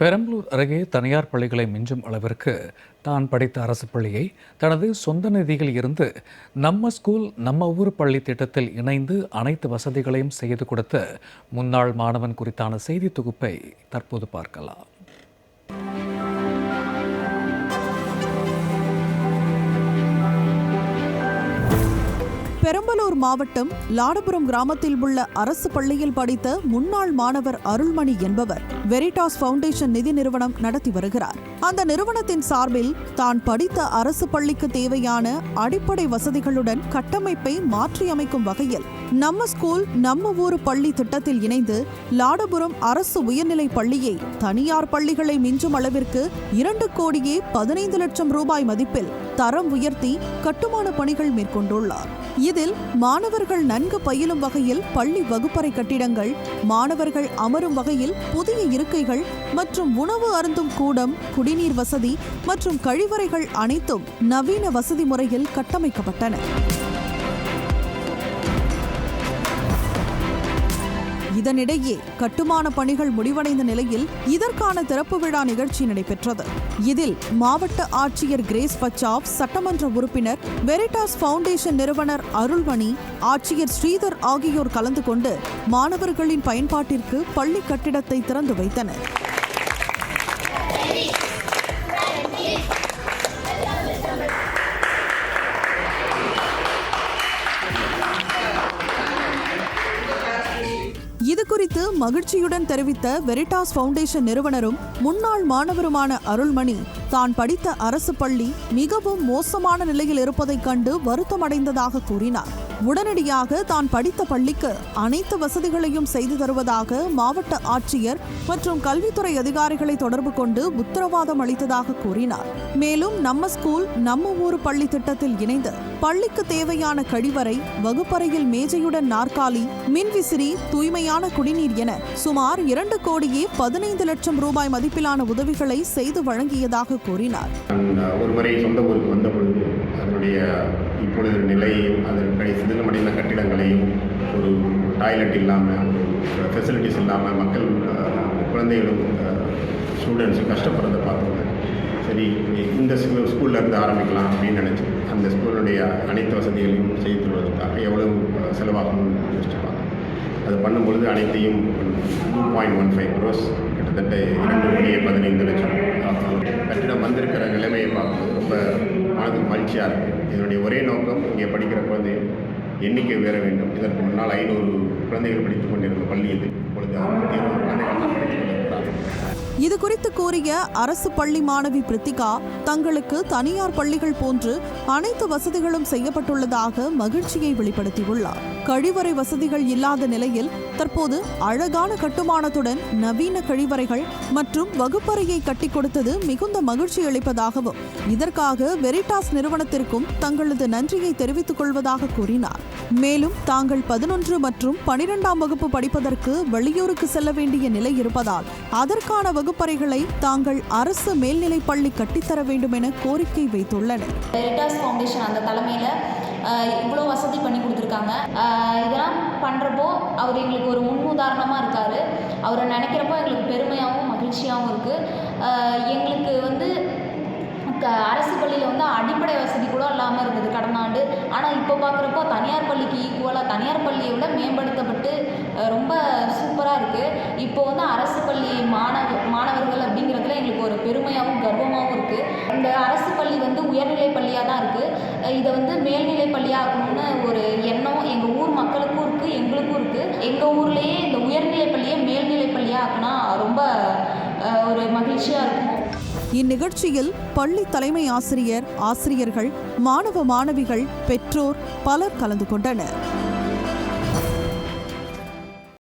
பெரம்பலூர் அருகே தனியார் பள்ளிகளை மிஞ்சும் அளவிற்கு தான் படித்த அரசு பள்ளியை தனது சொந்த நிதியில் இருந்து நம்ம ஸ்கூல் நம்ம ஊர் பள்ளி திட்டத்தில் இணைந்து அனைத்து வசதிகளையும் செய்து கொடுத்த முன்னாள் மாணவன் குறித்தான செய்தி தொகுப்பை தற்போது பார்க்கலாம். பெரம்பலூர் மாவட்டம் லாடபுரம் கிராமத்தில் உள்ள அரசு பள்ளியில் படித்த முன்னாள் மாணவர் அருள்மணி என்பவர் வெரிடாஸ் ஃபவுண்டேஷன் நிதி நிறுவனம் நடத்தி வருகிறார். அந்த நிறுவனத்தின் சார்பில் தான் படித்த அரசு பள்ளிக்கு தேவையான அடிப்படை வசதிகளுடன் கட்டமைப்பை மாற்றியமைக்கும் வகையில் நம்ம ஸ்கூல் நம்ம ஊரு பள்ளி திட்டத்தில் இணைந்து லாடபுரம் அரசு உயர்நிலை பள்ளியை தனியார் பள்ளிகளை மிஞ்சும் அளவிற்கு இரண்டு கோடியே பதினைந்து லட்சம் ரூபாய் மதிப்பில் தரம் உயர்த்தி கட்டுமான பணிகள் மேற்கொண்டுள்ளார். இதில் மாணவர்கள் நன்கு பயிலும் வகையில் பள்ளி வகுப்பறை கட்டிடங்கள் மாணவர்கள் அமரும் வகையில் புதிய இருக்கைகள் மற்றும் உணவு அருந்தும் கூடம் குடிநீர் வசதி மற்றும் கழிவறைகள் அனைத்தும் நவீன வசதி முறையில் கட்டமைக்கப்பட்டன. இதனிடையே கட்டுமான பணிகள் முடிவடைந்த நிலையில் இதற்கான திறப்பு விழா நிகழ்ச்சி நடைபெற்றது. இதில் மாவட்ட ஆட்சியர் கிரேஸ் பச்சாவ் சட்டமன்ற உறுப்பினர் வெரிட்டாஸ் ஃபவுண்டேஷன் நிறுவனர் அருள்மணி ஆட்சியர் ஸ்ரீதர் ஆகியோர் கலந்து கொண்டு மாணவர்களின் பயன்பாட்டிற்கு பள்ளி கட்டிடத்தை திறந்து வைத்தனர். குறித்து மகிழ்ச்சியுடன் தெரிவித்த வெரிட்டாஸ் ஃபவுண்டேஷன் நிறுவனரும் முன்னாள் மாணவருமான அருள்மணி தான் படித்த அரசு பள்ளி மிகவும் மோசமான நிலையில் இருப்பதைக் கண்டு வருத்தமடைந்ததாக கூறினார். உடனடியாக தான் படித்த பள்ளிக்கு அனைத்து வசதிகளையும் செய்து தருவதாக மாவட்ட ஆட்சியர் மற்றும் கல்வித்துறை அதிகாரிகளை தொடர்பு கொண்டு உத்தரவாதம் அளித்ததாக கூறினார். மேலும் நம்ம ஸ்கூல் நம்ம ஊர் பள்ளி திட்டத்தில் இணைந்து பள்ளிக்கு தேவையான கழிவறை வகுப்பறையில் மேஜையுடன் நாற்காலி மின்விசிறி தூய்மையான குடிநீர் என சுமார் இரண்டு கோடியே பதினைந்து லட்சம் ரூபாய் மதிப்பிலான உதவிகளை செய்து வழங்கியதாக கூறினார். ஒருவரை ஒரு முறை சொந்த ஊருக்கு வந்த பொழுது அதனுடைய இப்பொழுது நிலையையும் அதன் சிதிலமடைந்த கட்டிடங்களையும் ஒரு டாய்லெட் இல்லாமல் ஃபெசிலிட்டிஸ் இல்லாமல் மக்கள் குழந்தைகளும் ஸ்டூடெண்ட்ஸும் கஷ்டப்படுறதை பார்த்தோம் சரி இந்த ஸ்கூலில் இருந்து ஆரம்பிக்கலாம் அப்படின்னு நினச்சி அந்த ஸ்கூலுடைய அனைத்து வசதிகளையும் செய்து தருவதற்காக எவ்வளவு செலவாகும் செலவாகும்னு அது பண்ணும்பொழுது அனைத்தையும் two point one five crores கிட்டத்தட்ட இரண்டு கோடியே பதினைந்து லட்சம். கட்டிடம் வந்திருக்கிற நிலைமையை பார்க்கும்போது ரொம்ப மனதுக்கு மகிழ்ச்சியாக இருக்குது இதனுடைய ஒரே நோக்கம் இங்கே படிக்கிற குழந்தைகள் எண்ணிக்கை உயர வேண்டும். இதற்கு முன்னால் ஐநூறு குழந்தைகள் படித்துக் கொண்டிருந்த பள்ளி இது இப்பொழுது அறுநூத்தி இருபது குழந்தைகள் தான் படித்துக் கொண்டிருக்கிறார்கள். இது குறித்து கூறிய அரசு பள்ளி மாணவி பிரித்திகா தங்களுக்கு தனியார் பள்ளிகள் போன்று அனைத்து வசதிகளும் செய்யப்பட்டுள்ளதாக மகிழ்ச்சியை வெளிப்படுத்தியுள்ளார். கழிவறை வசதிகள் இல்லாத நிலையில் தற்போது அழகான கட்டுமானத்துடன் நவீன கழிவறைகள் மற்றும் வகுப்பறையை கட்டி கொடுத்தது மிகுந்த மகிழ்ச்சி அளிப்பதாகவும் இதற்காக வெரிடாஸ் நிறுவனத்திற்கும் தங்களது நன்றியை தெரிவித்துக் கொள்வதாக கூறினார். மேலும் தாங்கள் பதினொன்று மற்றும் பனிரெண்டாம் வகுப்பு படிப்பதற்கு வெளியூருக்கு செல்ல வேண்டிய நிலை இருப்பதால் அதற்கான வகுப்பறைகளை தாங்கள் அரசு மேல்நிலை பள்ளி கட்டித்தர வேண்டும் என கோரிக்கை வைத்துள்ளனர். வெரிட்டாஸ் ஃபவுண்டேஷன் அந்த தலைமையில் இவ்வளோ வசதி பண்ணி கொடுத்துருக்காங்க. இதெல்லாம் பண்ணுறப்போ அவர் எங்களுக்கு ஒரு முன் உதாரணமாக இருக்கார். அவரை நினைக்கிறப்போ எங்களுக்கு பெருமையாகவும் மகிழ்ச்சியாகவும் இருக்குது எங்களுக்கு வந்து க அரசு பள்ளியில் வந்து அடிப்படை வசதி கூட இல்லாமல் இருந்தது கடந்த ஆண்டு. ஆனால் இப்போ பார்க்குறப்போ தனியார் பள்ளிக்கு தனியார் பள்ளியை விட மேம்படுத்தப்பட்டு ரொம்ப சூப்பராக இருக்குது இப்போ வந்து அரசு பள்ளி மாணவ மாணவர்கள் அப்படிங்கிறதுல எங்களுக்கு ஒரு பெருமையாகவும் கர்வமாகவும் இருக்குது இந்த அரசு பள்ளி வந்து உயர்நிலை பள்ளியாக தான் இருக்குது இதை வந்து மேல்நிலை பள்ளியாகணும்னு ஒரு எண்ணம் எங்கள் ஊர் மக்களுக்கும் இருக்குது எங்களுக்கும் இருக்குது எங்கள் ஊர்லேயே இந்த உயர்நிலை பள்ளியை மேல்நிலை பள்ளியாக ஆக்கினா ரொம்ப ஒரு மகிழ்ச்சியாக இருக்கும். இந்நிகழ்ச்சியில் பள்ளி தலைமை ஆசிரியர் ஆசிரியர்கள் மாணவ மாணவிகள் பெற்றோர் பலர் கலந்து கொண்டனர்.